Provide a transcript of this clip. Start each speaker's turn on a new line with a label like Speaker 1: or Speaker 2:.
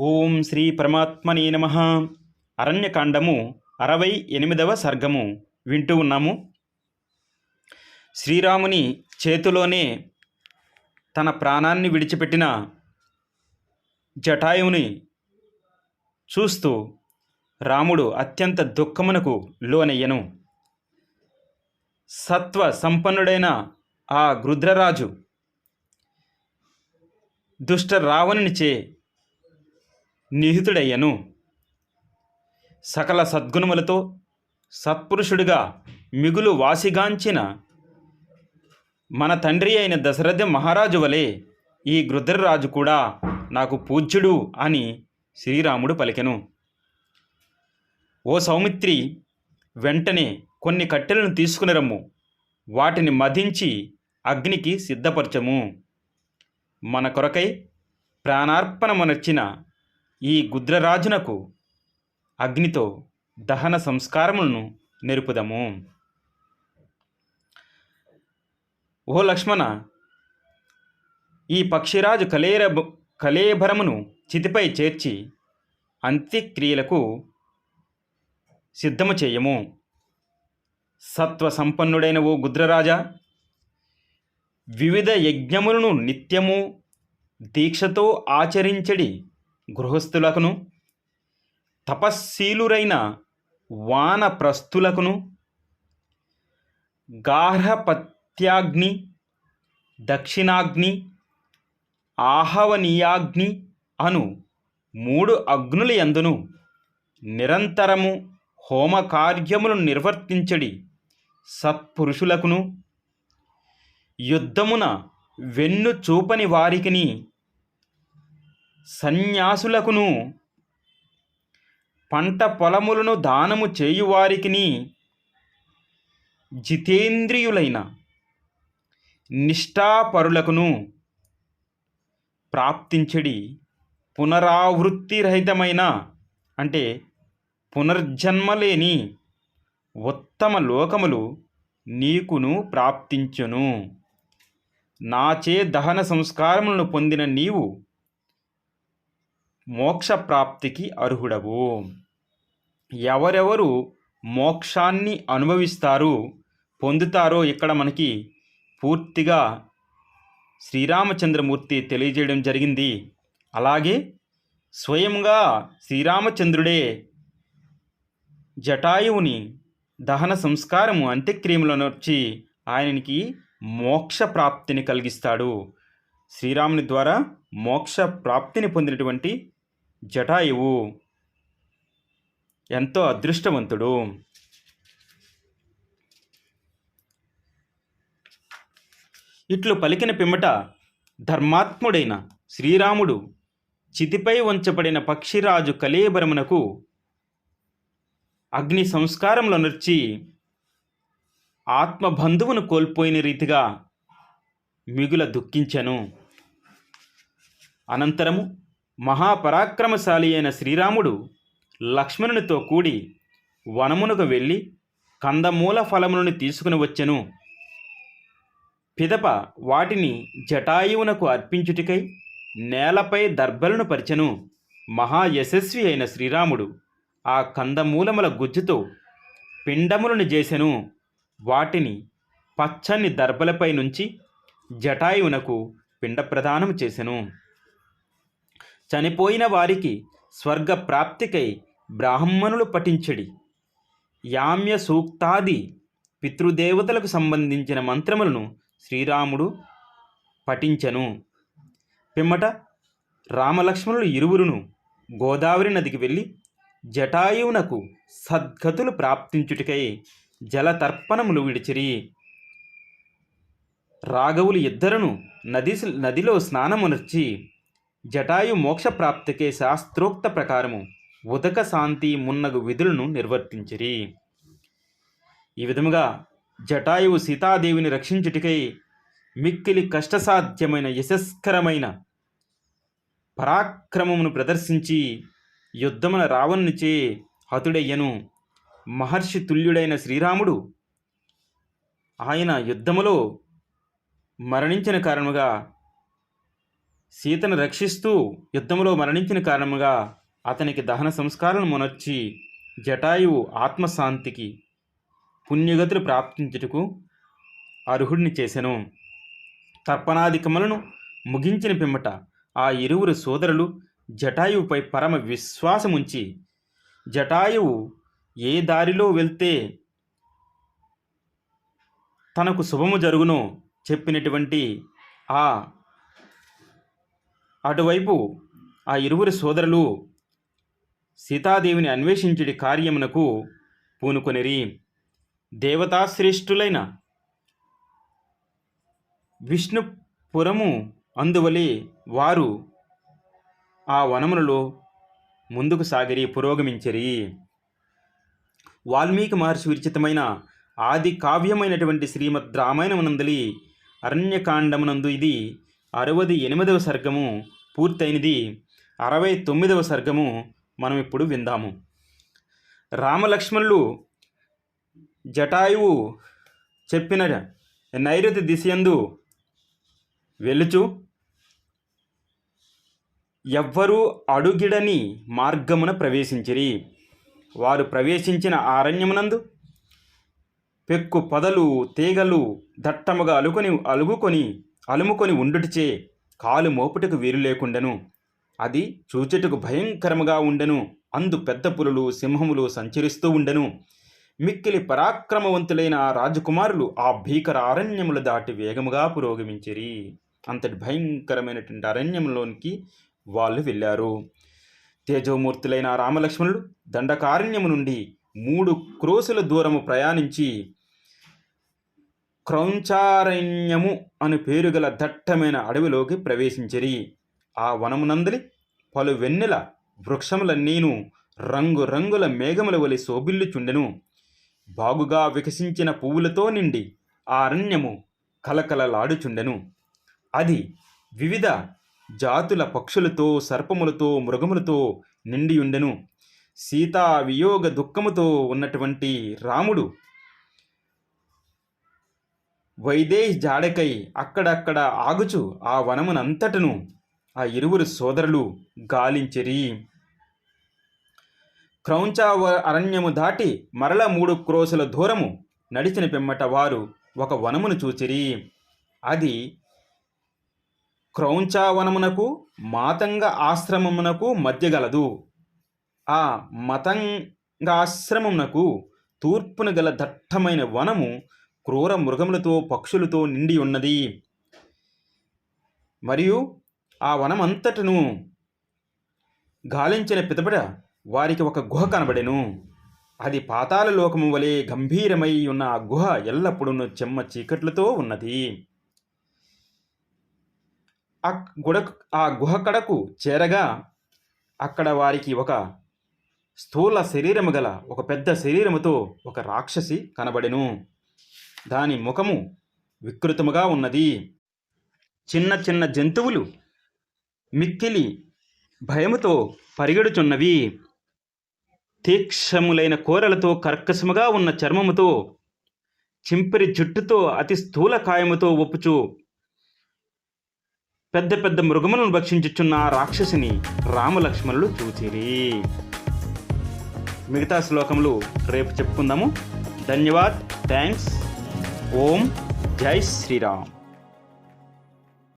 Speaker 1: ఓం శ్రీ పరమాత్మనే నమ. అరణ్యకాండము అరవై ఎనిమిదవ సర్గము. వింటూ ఉన్నాము. శ్రీరాముని చేతిలోనే తన ప్రాణాన్ని విడిచిపెట్టిన జటాయువుని చూస్తూ రాముడు అత్యంత దుఃఖమునకు లోనయ్యను. సత్వ సంపన్నుడైన ఆ గృద్రరాజు దుష్ట రావణునిచే నిహితుడయ్యను. సకల సద్గుణములతో సత్పురుషుడిగా మిగులు వాసిగాంచిన మన తండ్రి అయిన దశరథ మహారాజు వలె ఈ గృధ్రరాజు కూడా నాకు పూజ్యుడు అని శ్రీరాముడు పలికెను. ఓ సౌమిత్రి వెంటనే కొన్ని కట్టెలను తీసుకుని రమ్ము. వాటిని మధించి అగ్నికి సిద్ధపరచము. మన కొరకై ప్రాణార్పణమునర్చిన ఈ గుద్రరాజునకు అగ్నితో దహన సంస్కారములను నెరుపుదము. ఓ లక్ష్మణ ఈ పక్షిరాజు కలేర కలేభరమును చితిపై చేర్చి అంత్యక్రియలకు సిద్ధము చేయము. సత్వ సంపన్నుడైన ఓ గుద్రరాజా వివిధ యజ్ఞములను నిత్యము దీక్షతో ఆచరించడి గృహస్థులకును తపశీలురైన వానప్రస్థులకును గార్హపత్యాగ్ని దక్షిణాగ్ని ఆహవనీయాగ్ని అను మూడు అగ్నుల యందును నిరంతరము హోమకార్యములను నిర్వర్తించడి సత్పురుషులకును యుద్ధమున వెన్ను చూపని వారికిని సన్యాసులకును పంట పొలములను దానము చేయువారికిని జితేంద్రియులైన నిష్ఠాపరులకును ప్రాప్తించడి పునరావృత్తిరహితమైన అంటే పునర్జన్మ లేని ఉత్తమ లోకములు నీకును ప్రాప్తించును. నాచే దహన సంస్కారములను పొందిన నీవు మోక్ష ప్రాప్తికి అర్హుడవు. ఎవరెవరు మోక్షాన్ని అనుభవిస్తారు పొందుతారో ఇక్కడ మనకి పూర్తిగా శ్రీరామచంద్రమూర్తి తెలియజేయడం జరిగింది. అలాగే స్వయంగా శ్రీరామచంద్రుడే జటాయువుని దహన సంస్కారము అంత్యక్రియములను వచ్చి ఆయనకి మోక్ష ప్రాప్తిని కలిగిస్తాడు. శ్రీరాముని ద్వారా మోక్ష ప్రాప్తిని పొందినటువంటి జటాయువు. ఎంతో అదృష్టవంతుడు. ఇట్లు పలికిన పిమ్మట ధర్మాత్ముడైన శ్రీరాముడు చితిపై ఉంచబడిన పక్షిరాజు కలేబరమునకు అగ్ని సంస్కారంలో నర్చి ఆత్మబంధువును కోల్పోయిన రీతిగా మిగుల దుఃఖించెను. అనంతరము మహాపరాక్రమశాలి అయిన శ్రీరాముడు లక్ష్మణునితో కూడి వనమునకు వెళ్ళి కందమూల ఫలములను తీసుకుని వచ్చెను. పిదప వాటిని జటాయువునకు అర్పించుటికై నేలపై దర్భలను పరిచెను. మహాయశస్వి అయిన శ్రీరాముడు ఆ కందమూలముల గుజ్జుతో పిండములను చేసెను. వాటిని పచ్చని దర్భలపై నుంచి జటాయువునకు పిండ ప్రదానం చేసెను. చనిపోయిన వారికి స్వర్గ ప్రాప్తికై బ్రాహ్మణులు పఠించడి. యామ్య సూక్తాది పితృదేవతలకు సంబంధించిన మంత్రములను శ్రీరాముడు పఠించెను. పిమ్మట రామలక్ష్మణులు ఇరువురును గోదావరి నదికి వెళ్ళి జటాయువునకు సద్గతులు ప్రాప్తించుటికై జలతర్పణములు విడిచిరి. రాఘవులు ఇద్దరును నది నదిలో స్నానమునర్చి జటాయు మోక్ష ప్రాప్తికే శాస్త్రోక్త ప్రకారము ఉదక శాంతి మున్నగు విధులను నిర్వర్తించిరి. ఈ విధముగా జటాయువు సీతాదేవిని రక్షించుటికై మిక్కిలి కష్టసాధ్యమైన యశస్కరమైన పరాక్రమమును ప్రదర్శించి యుద్ధమున రావణునిచే హతుడయ్యను మహర్షి తుల్యుడైన శ్రీరాముడు ఆయన యుద్ధములో మరణించిన కారణముగా సీతను రక్షిస్తూ యుద్ధంలో మరణించిన కారణంగా అతనికి దహన సంస్కారం మొనర్చి జటాయువు ఆత్మశాంతికి పుణ్యగతులు ప్రాప్తించుటకు అర్హుడిని చేసెను. తర్పణాధికములను ముగించిన పిమ్మట ఆ ఇరువురు సోదరులు జటాయువుపై పరమ విశ్వాసముంచి జటాయువు ఏ దారిలో వెళ్తే తనకు శుభము జరుగునో? చెప్పినటువంటి ఆ అటువైపు ఆ ఇరువురు సోదరులు సీతాదేవిని అన్వేషించుడి కార్యమునకు పూనుకొనిరి. దేవతాశ్రేష్ఠులైన విష్ణుపురము అందువలే వారు ఆ వనములలో ముందుకు సాగిరి పురోగమించరి. వాల్మీకి మహర్షి విరచితమైన ఆది కావ్యమైనటువంటి శ్రీమద్ రామాయణమునందలి అరణ్యకాండమునందు ఇది అరవది ఎనిమిదవ సర్గము పూర్తయినది. అరవై తొమ్మిదవ సర్గము మనం ఇప్పుడు విందాము. రామలక్ష్మణులు జటాయువు చెప్పిన నైరుతి దిశయందు వెలుచు ఎవ్వరూ అడుగిడని మార్గమున ప్రవేశించిరి. వారు ప్రవేశించిన అరణ్యమునందు పెక్కు పొదలు తీగలు దట్టముగా అలుకొని అలుగుకొని అలుముకొని ఉండుటిచే కాలు మోపుటకు వీలు లేకుండెను. అది చూచెటకు భయంకరముగా ఉండెను. అందు పెద్ద పులులు సింహములు సంచరిస్తూ ఉండెను. మిక్కిలి పరాక్రమవంతులైన ఆ రాజకుమారులు ఆ భీకర అరణ్యములు దాటి వేగముగా పురోగమించిరి. అంతటి భయంకరమైనటువంటి అరణ్యంలోనికి వాళ్ళు వెళ్ళారు. తేజోమూర్తులైన రామలక్ష్మణులు దండకారణ్యము నుండి మూడు క్రోసుల దూరము ప్రయాణించి క్రౌంచారణ్యము అను పేరు గల దట్టమైన అడవిలోకి ప్రవేశించిరి. ఆ వనమునందలి పలు వెన్నెల వృక్షములన్నీను రంగు రంగుల మేఘముల వలి శోభిల్లుచుండెను. బాగుగా వికసించిన పువ్వులతో నిండి ఆ అరణ్యము కలకలలాడుచుండెను. అది వివిధ జాతుల పక్షులతో సర్పములతో మృగములతో నిండియుండెను. సీతా వియోగ దుఃఖముతో ఉన్నటువంటి రాముడు వైదేహి జాడకై అక్కడక్కడ ఆగుచు ఆ వనమునంతటను ఆ ఇరువురు సోదరులు గాలించిరి. క్రౌంచావ అరణ్యము దాటి మరల మూడు క్రోసుల దూరము నడిచిన పిమ్మట వారు ఒక వనమును చూచిరి. అది క్రౌంచావనమునకు మాతంగ ఆశ్రమమునకు మధ్యగలదు ఆ మతంగాశ్రమమునకు తూర్పున గల దట్టమైన వనము క్రూర మృగములతో పక్షులతో నిండి ఉన్నది. మరియు ఆ వనమంతటను గాలించిన పితబడ వారికి ఒక గుహ కనబడెను. అది పాతాల లోకము వలె గంభీరమై ఉన్న ఆ గుహ ఎల్లప్పుడూ చెమ్మ చీకట్లతో ఉన్నది. ఆ గుడ ఆ గుహ కడకు చేరగా అక్కడ వారికి ఒక స్థూల శరీరము గల ఒక పెద్ద శరీరముతో ఒక రాక్షసి కనబడెను. దాని ముఖము వికృతముగా ఉన్నది. చిన్న చిన్న జంతువులు మిక్కిలి భయముతో పరిగెడుచున్నవి. తీక్షములైన కోరలతో కర్కశముగా ఉన్న చర్మముతో చింపిరి జుట్టుతో అతి స్థూల కాయముతో ఒప్పుచు పెద్ద పెద్ద మృగములను భక్షించుచున్న రాక్షసిని రామలక్ష్మణులు చూచిరి మిగతా శ్లోకములు రేపు చెప్పుకుందాము. ధన్యవాద్. థ్యాంక్స్ ఓం జై శ్రీరామ్.